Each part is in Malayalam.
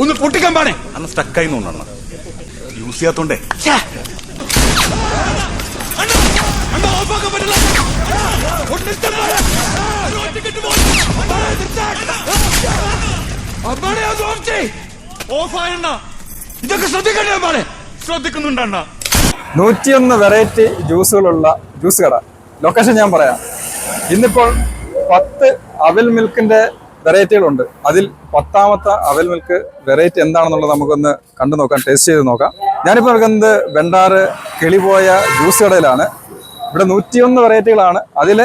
ഒന്ന് പൊട്ടിക്കാൻ പാടേ അന്ന്. സ്റ്റക്കായി തോന്നണം യൂസ് ചെയ്യാത്തോണ്ടേ ഇതൊക്കെ ശ്രദ്ധിക്കണ്ടേ നൂറ്റിയൊന്ന് വെറൈറ്റി ജ്യൂസുകളുള്ള ജ്യൂസ് കട. ലൊക്കേഷൻ ഞാൻ പറയാം. ഇന്നിപ്പോൾ പത്ത് അവിൽ മിൽക്കിന്റെ വെറൈറ്റികളുണ്ട്. അതിൽ പത്താമത്തെ അവൽ മിൽക്ക് വെറൈറ്റി എന്താണെന്നുള്ളത് നമുക്കൊന്ന് കണ്ടു നോക്കാം ടേസ്റ്റ് ചെയ്ത് നോക്കാം. ഞാനിപ്പോൾ നിൽക്കുന്നത് വെണ്ടാറ് കിളിപോയ ജ്യൂസ് കടയിലാണ്. ഇവിടെ നൂറ്റിയൊന്ന് വെറൈറ്റികളാണ്. അതിൽ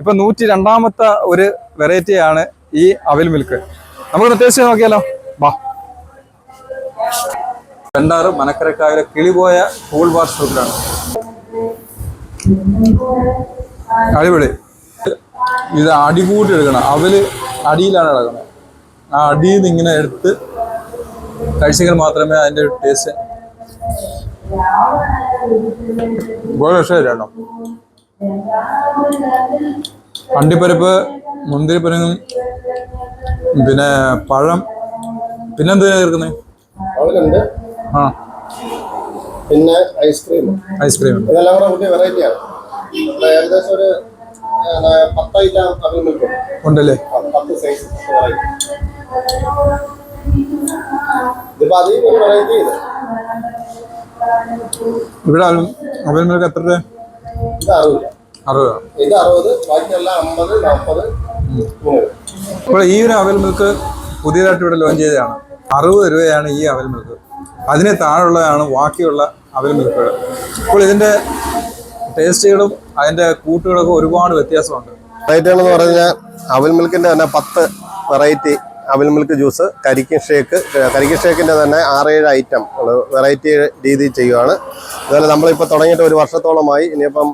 ഇപ്പം നൂറ്റി രണ്ടാമത്തെ ഒരു വെറൈറ്റിയാണ് ഈ അവൽ മിൽക്ക് നമുക്കൊന്ന് ടേസ്റ്റ് ചെയ്ത് നോക്കിയാലോ? വാ. വെണ്ടാറ് മനക്കരക്കാവിലെ കിളിപോയ കൂൾ ബാർ ഷോപ്പിലാണ് അടിപൊളി. ഇത് അടികൂട്ടി എടുക്കണം. അവൽ അടിയിലാണ് കിടക്കുന്നത് ആ അടിയിൽ നിന്ന് ഇങ്ങനെ എടുത്ത് കഴിച്ചെങ്കിൽ മാത്രമേ അതിന്റെ ഒരു ടേസ്റ്റ് പക്ഷേ രക്ഷയില്ലോ അണ്ടിപ്പരിപ്പ് മുന്തിരിപ്പരിപ്പും പിന്നെ പഴം. പിന്നെന്താ ചേർക്കുന്നത് ആ. പിന്നെ ഐസ്ക്രീം ഐസ്ക്രീം ഇതെല്ലാം കൂടെ വെറൈറ്റിയാണ് ഏകദേശം ഒരു പത്തായിട്ടാണ് ഉണ്ടല്ലേ? സൈസ് വെറൈറ്റി ഇതിപ്പോ എത്ര അറുപത്. ഈ ഒരു അവൽ മിൽക്ക് പുതിയതായിട്ട് ഇവിടെ ലോഞ്ച് ചെയ്തതാണ്. അറുപത് രൂപയാണ് ഈ അവൽ മിൽക്ക് അതിന് താഴെയുള്ളതാണ് ബാക്കിയുള്ള അവൽ മിൽക്കുകൾ അപ്പോൾ ഇതിന്റെ ടേസ്റ്റുകളും അതിന്റെ കൂട്ടുകളൊക്കെ ഒരുപാട് വ്യത്യാസമുണ്ട്. വെറൈറ്റികൾ എന്ന് പറഞ്ഞാൽ അവൽ മിൽക്കിന്റെ തന്നെ പത്ത് വെറൈറ്റി അവൽ മിൽക്ക് ജ്യൂസ് കരിക്കൻ ഷേക്ക് കരിക്കൻ ഷേക്കിന്റെ തന്നെ ആറേഴ് ഐറ്റം വെറൈറ്റി രീതിയിൽ ചെയ്യുവാണ്. അതുപോലെ നമ്മളിപ്പോൾ തുടങ്ങിയിട്ട് ഒരു വർഷത്തോളമായി ഇനിയിപ്പം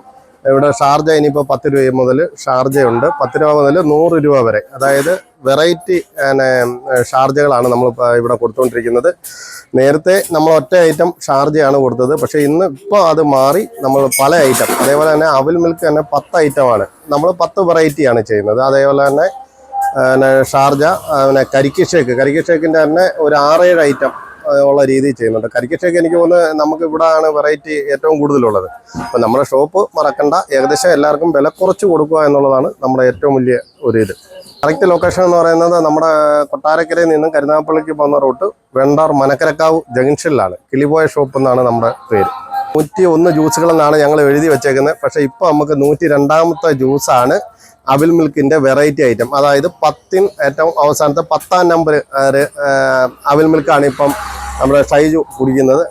ഇവിടെ ഷാർജ ഇനിയിപ്പോൾ പത്ത് രൂപ മുതൽ ഷാർജയുണ്ട്. പത്ത് രൂപ മുതൽ നൂറ് രൂപ വരെ. അതായത് വെറൈറ്റി ഷാർജകളാണ് നമ്മൾ ഇവിടെ കൊടുത്തുകൊണ്ടിരിക്കുന്നത്. നേരത്തെ നമ്മൾ ഒറ്റ ഐറ്റം ഷാർജയാണ് കൊടുത്തത്. പക്ഷേ ഇന്ന് ഇപ്പോൾ അത് മാറി നമ്മൾ പല ഐറ്റം. അതേപോലെ തന്നെ അവിൽ മിൽക്ക് തന്നെ പത്ത് ഐറ്റമാണ്. നമ്മൾ പത്ത് വെറൈറ്റിയാണ് ചെയ്യുന്നത്. അതേപോലെ തന്നെ ഷാർജ പിന്നെ കരിക്ക് ഷേക്ക്. കരിക്ക് ഷേക്കിന്റെ തന്നെ ഒരു ആറേഴ് ഐറ്റം ഉള്ള രീതിയിൽ ചെയ്യുന്നുണ്ട്. കരിക്ക് എനിക്ക് തോന്നുന്നത് നമുക്ക് ഇവിടെ ആണ് വെറൈറ്റി ഏറ്റവും കൂടുതലുള്ളത്. അപ്പം നമ്മുടെ ഷോപ്പ് മറക്കണ്ട. ഏകദേശം എല്ലാവർക്കും വില കുറച്ച് കൊടുക്കുക എന്നുള്ളതാണ് നമ്മുടെ ഏറ്റവും വലിയ ഒരു ഇത്. കറക്റ്റ് ലൊക്കേഷൻ എന്ന് പറയുന്നത് നമ്മുടെ കൊട്ടാരക്കരയിൽ നിന്നും കരുനാഗപ്പള്ളിക്ക് പോകുന്ന റൂട്ട് വെണ്ടാർ മനക്കരക്കാവ് ജംഗ്ഷനിലാണ്. കിളിപോയ ഷോപ്പ് എന്നാണ് നമ്മുടെ പേര്. നൂറ്റി ഒന്ന് ജ്യൂസുകളെന്നാണ് ഞങ്ങൾ എഴുതി വെച്ചേക്കുന്നത്. പക്ഷേ ഇപ്പോൾ നമുക്ക് നൂറ്റി രണ്ടാമത്തെ ജ്യൂസാണ് അവിൽ മിൽക്കിന്റെ വെറൈറ്റി ഐറ്റം അതായത് പത്തിൻ ഏറ്റവും അവസാനത്തെ പത്താം നമ്പർ അവിൽ മിൽക്കാണ് ഇപ്പം നമ്മുടെ സൈജ് കുടിക്കുന്നത്.